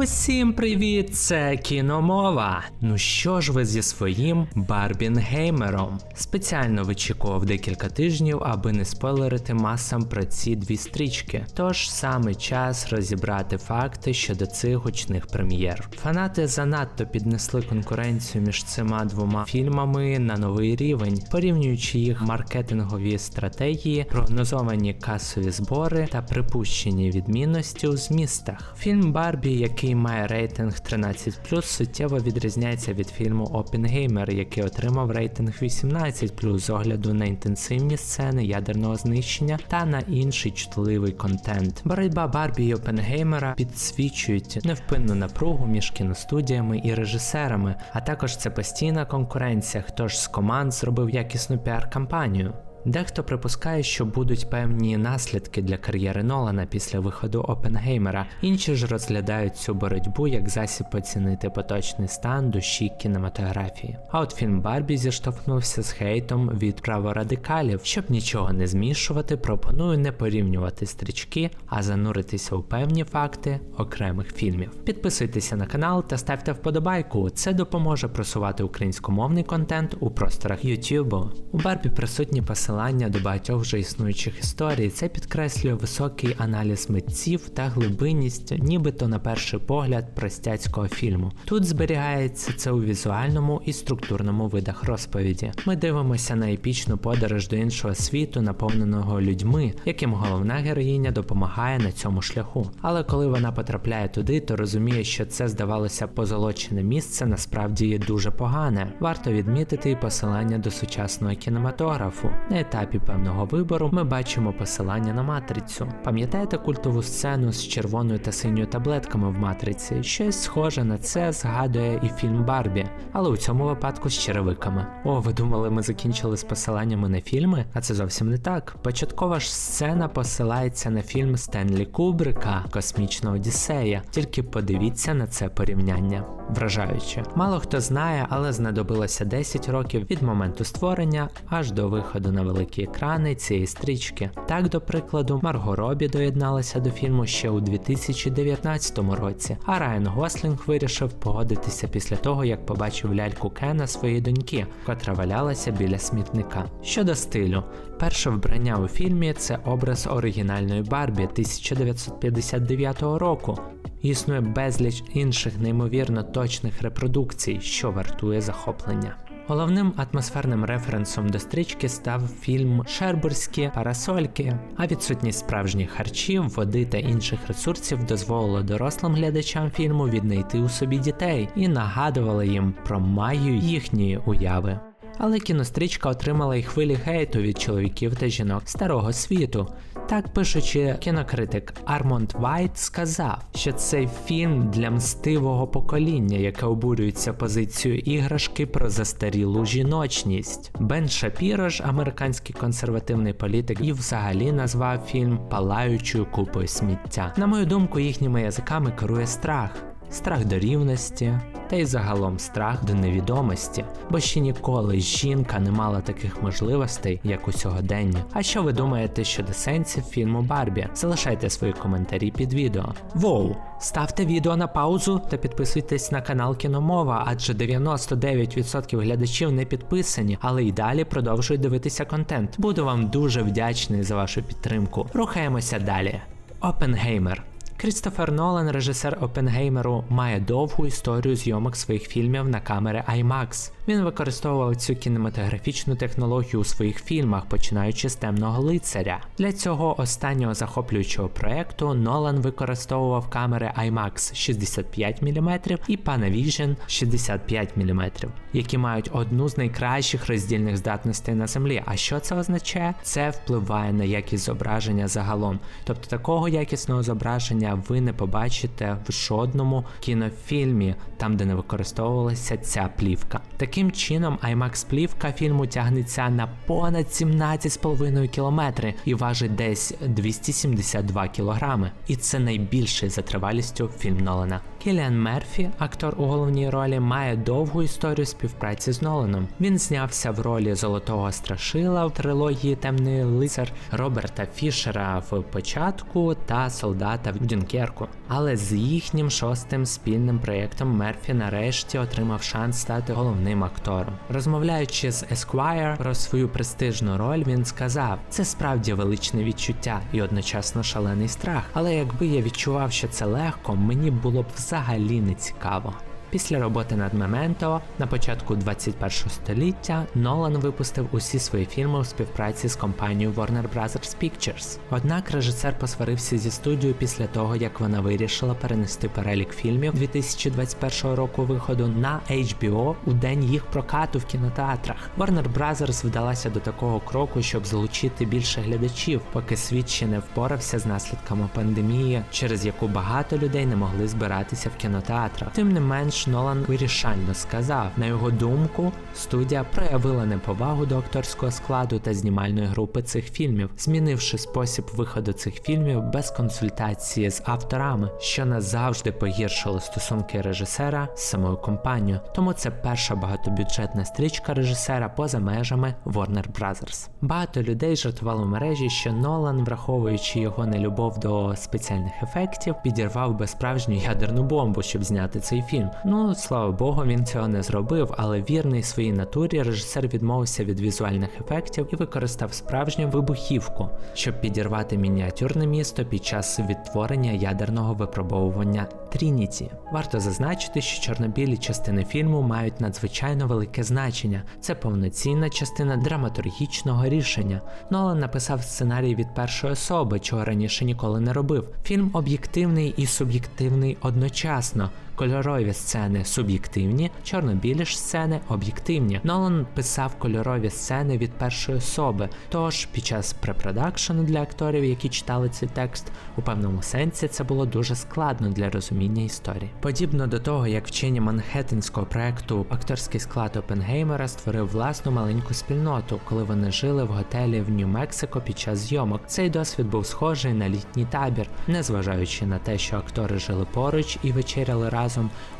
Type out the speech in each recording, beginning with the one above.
Усім привіт, це кіномова. Ну що ж ви зі своїм Барбінгеймером? Спеціально вичікував декілька тижнів, аби не спойлерити масам про ці дві стрічки. Тож саме час розібрати факти щодо цих гучних прем'єр. Фанати занадто піднесли конкуренцію між цими двома фільмами на новий рівень, порівнюючи їх маркетингові стратегії, прогнозовані касові збори та припущені відмінності у змістах. Фільм Барбі, який має рейтинг 13+, суттєво відрізняється від фільму Опенгеймер, який отримав рейтинг 18+, з огляду на інтенсивні сцени ядерного знищення та на інший чутливий контент. Боротьба Барбі і Опенгеймера підсвічують невпинну напругу між кіностудіями і режисерами, а також це постійна конкуренція, хто ж з команд зробив якісну піар-кампанію. Дехто припускає, що будуть певні наслідки для кар'єри Нолана після виходу Опенгеймера, інші ж розглядають цю боротьбу як засіб оцінити поточний стан душі кінематографії. А от фільм Барбі зіштовхнувся з хейтом від праворадикалів. Щоб нічого не змішувати, пропоную не порівнювати стрічки, а зануритися у певні факти окремих фільмів. Підписуйтеся на канал та ставте вподобайку. Це допоможе просувати українськомовний контент у просторах YouTube. У Барбі присутні посилання до багатьох вже існуючих історій. Це підкреслює високий аналіз митців та глибинність, нібито на перший погляд простяцького фільму. Тут зберігається це у візуальному і структурному видах розповіді. Ми дивимося на епічну подорож до іншого світу, наповненого людьми, яким головна героїня допомагає на цьому шляху. Але коли вона потрапляє туди, то розуміє, що це здавалося позолочене місце, насправді є дуже погане. Варто відмітити посилання до сучасного кінематографу. Етапі певного вибору ми бачимо посилання на матрицю. Пам'ятаєте культову сцену з червоною та синьою таблетками в матриці? Щось схоже на це згадує і фільм Барбі, але у цьому випадку з черевиками. О, ви думали, ми закінчили з посиланнями на фільми? А це зовсім не так. Початкова ж сцена посилається на фільм Стенлі Кубрика Космічна Одіссея. Тільки подивіться на це порівняння. Вражаюче. Мало хто знає, але знадобилося 10 років від моменту створення аж до виходу на великі екрани цієї стрічки. Так, до прикладу, Марго Робі доєдналася до фільму ще у 2019 році, а Райан Гослінг вирішив погодитися після того, як побачив ляльку Кена своєї доньки, котра валялася біля смітника. Щодо стилю, перше вбрання у фільмі це образ оригінальної Барбі 1959 року. Існує безліч інших неймовірно точних репродукцій, що вартує захоплення. Головним атмосферним референсом до стрічки став фільм Шербурські парасольки, а відсутність справжніх харчів, води та інших ресурсів дозволило дорослим глядачам фільму віднайти у собі дітей і нагадувало їм про магію їхньої уяви. Але кінострічка отримала й хвилі хейту від чоловіків та жінок старого світу. Так пишучи, кінокритик Армонд Вайт сказав, що цей фільм для мстивого покоління, яке обурюється позицією іграшки про застарілу жіночність. Бен Шапіро ж, американський консервативний політик, і взагалі назвав фільм палаючою купою сміття. На мою думку, їхніми язиками керує страх. Страх до рівності, та й загалом страх до невідомості, бо ще ніколи жінка не мала таких можливостей, як у сьогоденні. А що ви думаєте щодо сенсів фільму Барбі? Залишайте свої коментарі під відео. Воу! Ставте відео на паузу та підписуйтесь на канал Кіномова, адже 99% глядачів не підписані, але й далі продовжують дивитися контент. Буду вам дуже вдячний за вашу підтримку. Рухаємося далі. Опенгеймер. Крістофер Нолан, режисер Опенгеймеру, має довгу історію зйомок своїх фільмів на камери IMAX. Він використовував цю кінематографічну технологію у своїх фільмах, починаючи з темного лицаря. Для цього останнього захоплюючого проекту Нолан використовував камери IMAX 65 мм і Panavision 65 мм, які мають одну з найкращих роздільних здатностей на землі. А що це означає? Це впливає на якість зображення загалом. Тобто такого якісного зображення ви не побачите в жодному кінофільмі, там де не використовувалася ця плівка. Такий Таким чином, IMAX плівка фільму тягнеться на понад 17,5 кілометри і важить десь 272 кілограми. І це найбільший за тривалістю фільм Нолана. Кіліан Мерфі, актор у головній ролі, має довгу історію співпраці з Ноланом. Він знявся в ролі золотого страшила в трилогії Темний лицар Роберта Фішера в початку та солдата в Дюнкерку. Але з їхнім шостим спільним проєктом Мерфі нарешті отримав шанс стати головним актором. Розмовляючи з Esquire про свою престижну роль, він сказав: це справді величне відчуття і одночасно шалений страх. Але якби я відчував, що це легко, мені було б взагалі не цікаво. Після роботи над Мементо на початку 21 століття Нолан випустив усі свої фільми у співпраці з компанією Warner Bros. Pictures. Однак режисер посварився зі студією після того, як вона вирішила перенести перелік фільмів 2021 року виходу на HBO у день їх прокату в кінотеатрах. Warner Bros. вдалася до такого кроку, щоб залучити більше глядачів, поки світ ще не впорався з наслідками пандемії, через яку багато людей не могли збиратися в кінотеатрах. Тим не менш, Нолан вирішально сказав, на його думку, студія проявила неповагу до акторського складу та знімальної групи цих фільмів, змінивши спосіб виходу цих фільмів без консультації з авторами, що назавжди погіршило стосунки режисера з самою компанією. Тому це перша багатобюджетна стрічка режисера поза межами Warner Bros. Багато людей жартувало в мережі, що Нолан, враховуючи його нелюбов до спеціальних ефектів, підірвав би справжню ядерну бомбу, щоб зняти цей фільм. Ну слава Богу, він цього не зробив, але вірний своїй натурі режисер відмовився від візуальних ефектів і використав справжню вибухівку, щоб підірвати мініатюрне місто під час відтворення ядерного випробовування Трініті. Варто зазначити, що чорнобілі частини фільму мають надзвичайно велике значення. Це повноцінна частина драматургічного рішення. Нолан написав сценарій від першої особи, чого раніше ніколи не робив. Фільм об'єктивний і суб'єктивний одночасно. Кольорові сцени суб'єктивні, чорно-білі ж сцени об'єктивні. Нолан писав кольорові сцени від першої особи. Тож під час препродакшену для акторів, які читали цей текст, у певному сенсі це було дуже складно для розуміння історії. Подібно до того, як вчені манхеттенського проекту акторський склад Опенгеймера створив власну маленьку спільноту, коли вони жили в готелі в Нью-Мексико під час зйомок. Цей досвід був схожий на літній табір, незважаючи на те, що актори жили поруч і вечеряли разом.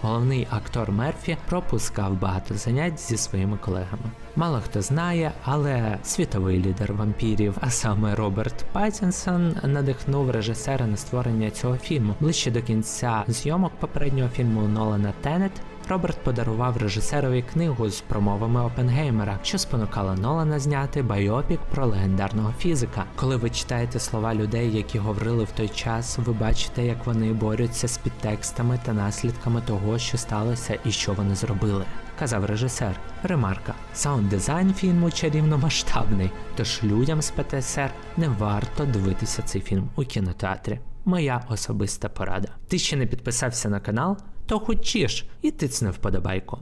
Головний актор Мерфі пропускав багато занять зі своїми колегами. Мало хто знає, але світовий лідер вампірів, а саме Роберт Паттінсон, надихнув режисера на створення цього фільму. Ближче до кінця зйомок попереднього фільму Нолана Тенет Роберт подарував режисерові книгу з промовами Опенгеймера, що спонукала Нолана зняти байопік про легендарного фізика. Коли ви читаєте слова людей, які говорили в той час, ви бачите, як вони борються з підтекстами та наслідками того, що сталося і що вони зробили. Казав режисер. Ремарка: саунд дизайн фільму чарівно масштабний, тож людям з ПТСР не варто дивитися цей фільм у кінотеатрі. Моя особиста порада. Ти ще не підписався на канал? То хочеш і тицни вподобайку.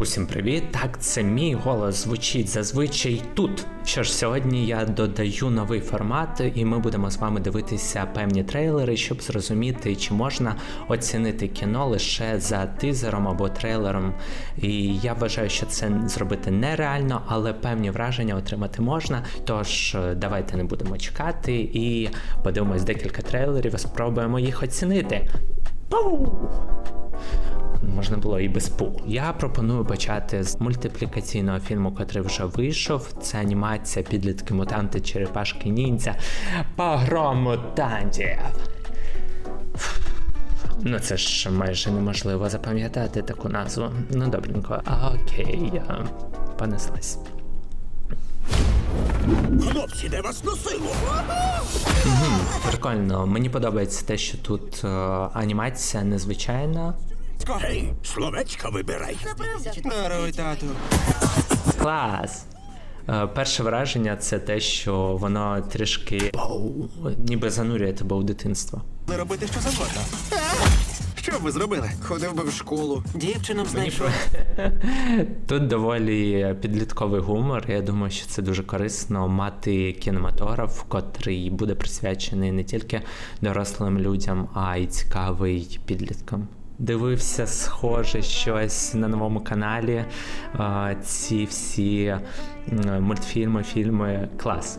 Усім привіт! Так, це мій голос звучить зазвичай тут. Що ж, сьогодні я додаю новий формат, і ми будемо з вами дивитися певні трейлери, щоб зрозуміти, чи можна оцінити кіно лише за тизером або трейлером. І я вважаю, що це зробити нереально, але певні враження отримати можна. Тож давайте не будемо чекати і подивимось декілька трейлерів, спробуємо їх оцінити. Пау! Можна було і без пу. Я пропоную почати з мультиплікаційного фільму, котрий вже вийшов. Це анімація підлітки мутанти черепашки ніндзя. Погром мутантів. Ну це ж майже неможливо запам'ятати таку назву. Ну добренько. Окей, я понеслась. Хлопці, де вас носило? Прикольно, мені подобається те, що тут е, анімація незвичайна. Гей, словечка вибирай. Даруй, тату. Клас! Е, Перше враження це те, що воно трішки оу, ніби занурює тебе у дитинство. Не робити що завгодно. Що б ви зробили? Ходив би в школу. Дівчину б знайшов. Тут доволі підлітковий гумор. Я думаю, що це дуже корисно мати кінематограф, котрий буде присвячений не тільки дорослим людям, а й цікавий підліткам. Дивився схоже щось на новому каналі. Ці всі мультфільми, фільми клас.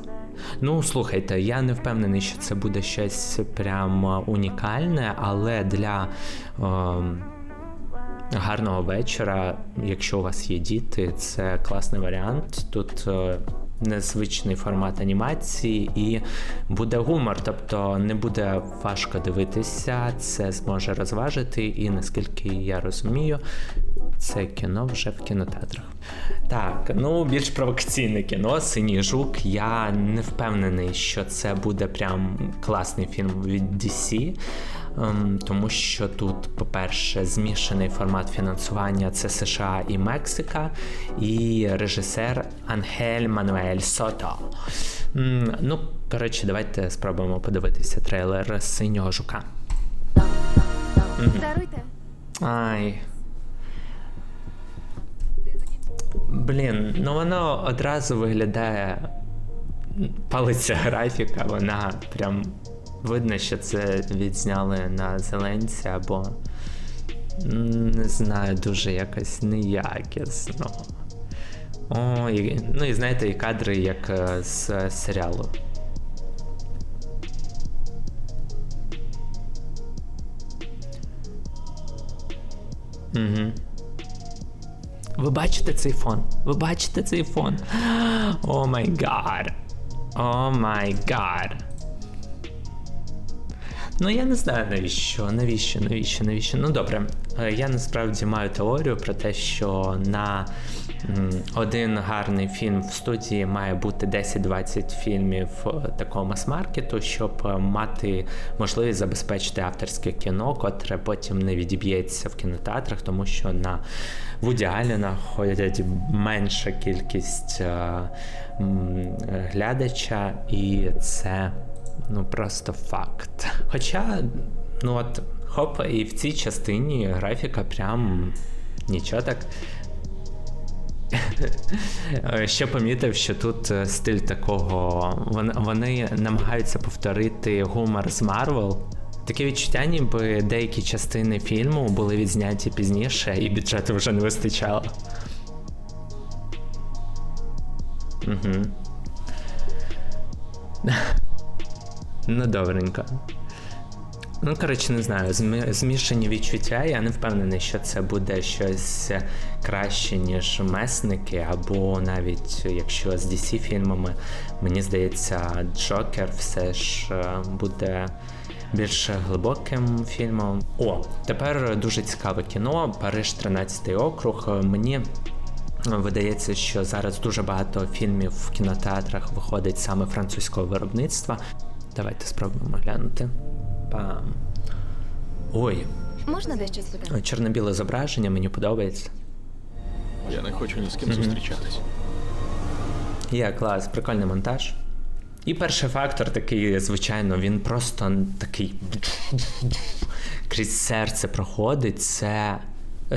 Ну, слухайте, я не впевнений, що це буде щось прям унікальне, але для. ем, гарного вечора. Якщо у вас є діти, це класний варіант. Тут е, незвичний формат анімації і буде гумор, тобто не буде важко дивитися, це зможе розважити, і наскільки я розумію, це кіно вже в кінотеатрах. Так, ну більш провокаційне кіно, синій жук. Я не впевнений, що це буде прям класний фільм від DC. Ем, тому що тут, по-перше, змішаний формат фінансування це США і Мексика, і режисер Ангель Мануель Сото. Ну, коротше, давайте спробуємо подивитися трейлер синього жука. Даруйте. Ай. Блін, ну воно одразу виглядає. Палиця графіка, вона прям видно, що це відзняли на зеленці або. Не знаю, дуже якось неякісно. О, і, ну і знаєте, і кадри як е, з серіалу. Угу. Ви бачите цей фон? Ви бачите цей фон? О май гад. О май гад. Ну я не знаю навіщо, навіщо, навіщо, навіщо. Ну добре, Е, я насправді маю теорію про те, що на один гарний фільм в студії має бути 10-20 фільмів е, такого мас-маркету, щоб е, мати можливість забезпечити авторське кіно, котре потім не відіб'ється в кінотеатрах, тому що на Вуді Аллена ходять менша кількість глядача, і це ну просто факт. Хоча, ну от, хоп, і в цій частині графіка прям нічого так. Ще помітив, що тут е, стиль такого. Вони намагаються повторити гумор з Марвел. Таке відчуття, ніби деякі частини фільму були відзняті пізніше, і бюджету вже не вистачало. Угу. Ну, добренько. Ну, коротше, не знаю, змі- змішані відчуття. Я не впевнений, що це буде щось краще, ніж месники, або навіть якщо з DC фільмами, мені здається, Джокер все ж е, буде більш глибоким фільмом. О, тепер дуже цікаве кіно. Париж 13 округ. Мені Видається, що зараз дуже багато фільмів в кінотеатрах виходить саме французького виробництва. Давайте спробуємо глянути. Пам. Ой, Можна дещо спитати? чорно-біле зображення, мені подобається. Я не хочу ні з ким зустрічатись. Є клас, прикольний монтаж. І перший фактор такий, звичайно, він просто такий крізь серце проходить. Це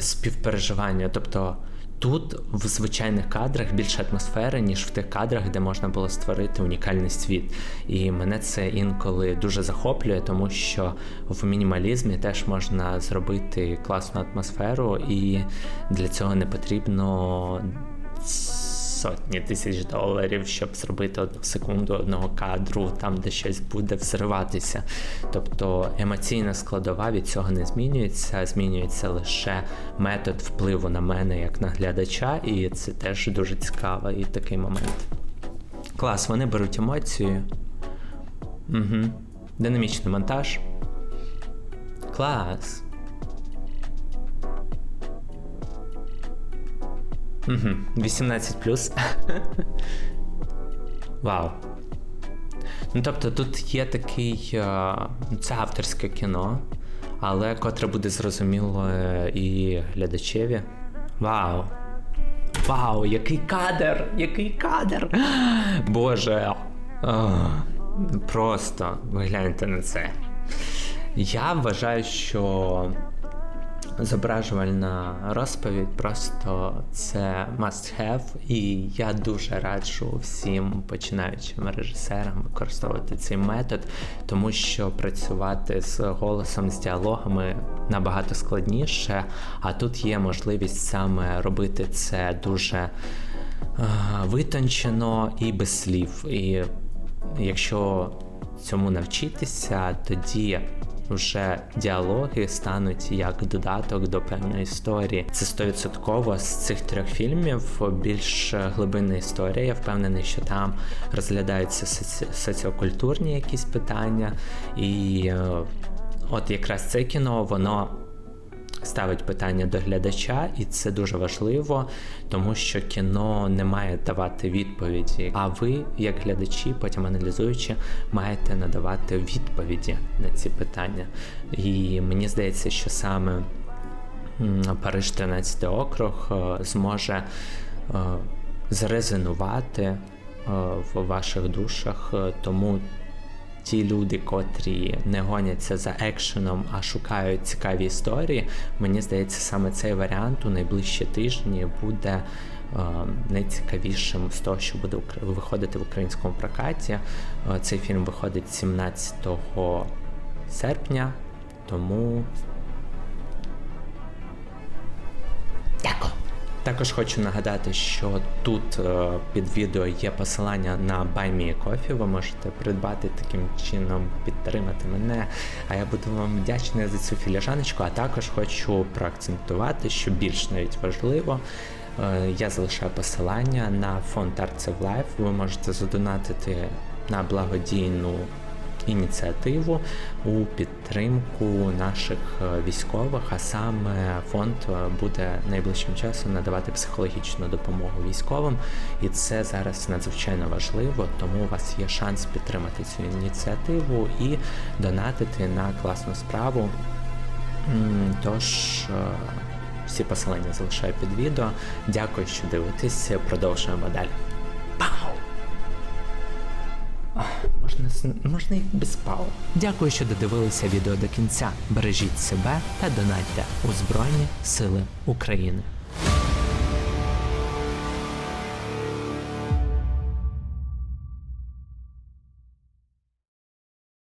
співпереживання. Тобто тут в звичайних кадрах більше атмосфери, ніж в тих кадрах, де можна було створити унікальний світ. І мене це інколи дуже захоплює, тому що в мінімалізмі теж можна зробити класну атмосферу, і для цього не потрібно сотні тисяч доларів, щоб зробити одну секунду одного кадру, там де щось буде взриватися. Тобто емоційна складова від цього не змінюється, змінюється лише метод впливу на мене як на глядача, і це теж дуже цікавий такий момент. Клас, вони беруть емоцію. Угу. Динамічний монтаж. Клас. Угу. 18 плюс. Вау. Ну, тобто тут є такий. е, Це авторське кіно, але котре буде зрозуміло е, і глядачеві. Вау. Вау, який кадр! Який кадр! Боже. Просто гляньте на це. Я вважаю, що зображувальна розповідь, просто це must have, і я дуже раджу всім починаючим режисерам використовувати цей метод, тому що працювати з голосом, з діалогами набагато складніше, а тут є можливість саме робити це дуже е, витончено і без слів. І якщо цьому навчитися, тоді вже діалоги стануть як додаток до певної історії. Це стовідсотково з цих трьох фільмів більш глибинна історія. Я впевнений, що там розглядаються соці... соціокультурні якісь питання, і е, от якраз це кіно, воно ставить питання до глядача, і це дуже важливо, тому що кіно не має давати відповіді. А ви, як глядачі, потім аналізуючи, маєте надавати відповіді на ці питання. І мені здається, що саме Париж 13 округ е, зможе е, зарезонувати е, в ваших душах, тому ті люди, котрі не гоняться за екшеном, а шукають цікаві історії, мені здається, саме цей варіант у найближчі тижні буде е, найцікавішим з того, що буде виходити в українському прокаті. Е, Цей фільм виходить 17 серпня, тому Дякую. Також хочу нагадати, що тут е, під відео є посилання на Buy Me Coffee. Ви можете придбати таким чином, підтримати мене. А я буду вам вдячний за цю філіжаночку. А також хочу проакцентувати, що більш навіть важливо. е, Я залишаю посилання на фонд Arts of Life. Ви можете задонатити на благодійну ініціативу у підтримку наших е, військових, а саме фонд е, буде найближчим часом надавати психологічну допомогу військовим, і це зараз надзвичайно важливо, тому у вас є шанс підтримати цю ініціативу і донатити на класну справу. Тож е, всі посилання залишаю під відео. Дякую, що дивитесь. Продовжуємо далі. Пау! Можна, і без пау. Дякую, що додивилися відео до кінця. Бережіть себе та донатьте у Збройні Сили України.